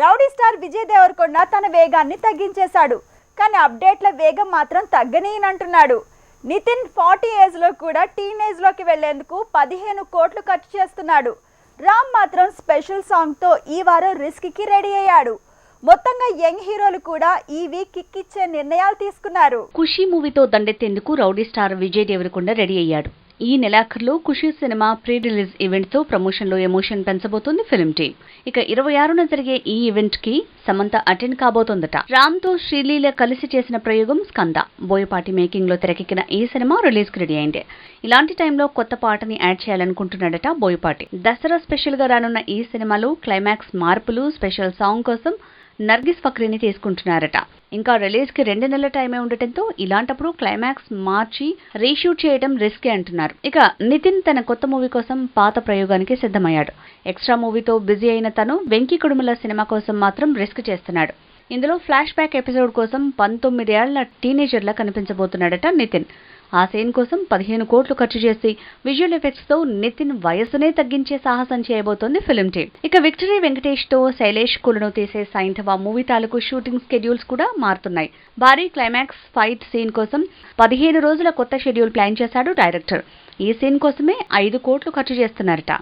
Rowdy star Vijay Devarakonda తన వేగాన్ని తగ్గించేశాడు. కానీ అప్డేట్ల వేగం మాత్రం తగ్గనీయనంటున్నాడు నితిన్ ఫార్టీ ఏజ్లో కూడా టీనేజ్లోకి వెళ్ళేందుకు పదిహేను కోట్లు ఖర్చు చేస్తున్నాడు. రామ్ మాత్రం స్పెషల్ సాంగ్తో ఈ వారం రిస్క్కి రెడీ అయ్యాడు. మొత్తంగా యంగ్ హీరోలు కూడా ఈ వీక్ కిక్ ఇచ్చే నిర్ణయాలు తీసుకున్నారు. ఖుషి మూవీతో దండెత్తేందుకు rowdy star Vijay Deverakonda ready అయ్యాడు. ఈ నెలాఖరులో ఖుషీ సినిమా ప్రీ రిలీజ్ ఈవెంట్తో ప్రమోషన్లో ఎమోషన్ పెంచబోతోంది ఫిల్మ్ టీమ్ ఇక ఇరవై ఆరున జరిగే ఈ ఈవెంట్కి సమంత అటెండ్ కాబోతోందట. రామ్తో శ్రీలీల కలిసి చేసిన ప్రయోగం స్కంద. బోయపాటి మేకింగ్లో తెరకెక్కిన ఈ సినిమా రిలీజ్కి రెడీ అయింది. ఇలాంటి టైంలో కొత్త పాటని యాడ్ చేయాలనుకుంటున్నాడట బోయపాటి. దసరా స్పెషల్గా రానున్న ఈ సినిమాలో క్లైమాక్స్ మార్పులు స్పెషల్ సాంగ్ కోసం నర్గిస్ ఫక్రీని తీసుకుంటున్నారట. ఇంకా రిలీజ్కి రెండు నెలల టైమే ఉండటంతో ఇలాంటప్పుడు క్లైమాక్స్ మార్చి రీషూట్ చేయడం రిస్కే అంటున్నారు. ఇక నితిన్ తన కొత్త మూవీ కోసం పాత ప్రయోగానికి సిద్ధమయ్యాడు. ఎక్స్ట్రా మూవీతో బిజీ అయిన తను వెంకీ కుడుముల సినిమా కోసం మాత్రం రిస్క్ చేస్తున్నాడు. ఇందులో ఫ్లాష్ బ్యాక్ ఎపిసోడ్ కోసం పంతొమ్మిదేళ్ళ టీనేజర్లా కనిపించబోతున్నాడట నితిన్. ఆ సీన్ కోసం పదిహేను కోట్లు ఖర్చు చేసి విజువల్ ఎఫెక్ట్స్తో నితిన్ వయసునే తగ్గించే సాహసం చేయబోతోంది ఫిలిం టీమ్ ఇక విక్టరీ వెంకటేష్తో శైలేష్ కులను తీసే సైంధవ మూవీ తాలూకు షూటింగ్ స్కెడ్యూల్స్ కూడా మారుతున్నాయి. భారీ క్లైమాక్స్ ఫైట్ సీన్ కోసం పదిహేను రోజుల కొత్త షెడ్యూల్ ప్లాన్ చేశాడు డైరెక్టర్ ఈ సీన్ కోసమే ఐదు కోట్లు ఖర్చు చేస్తున్నారట.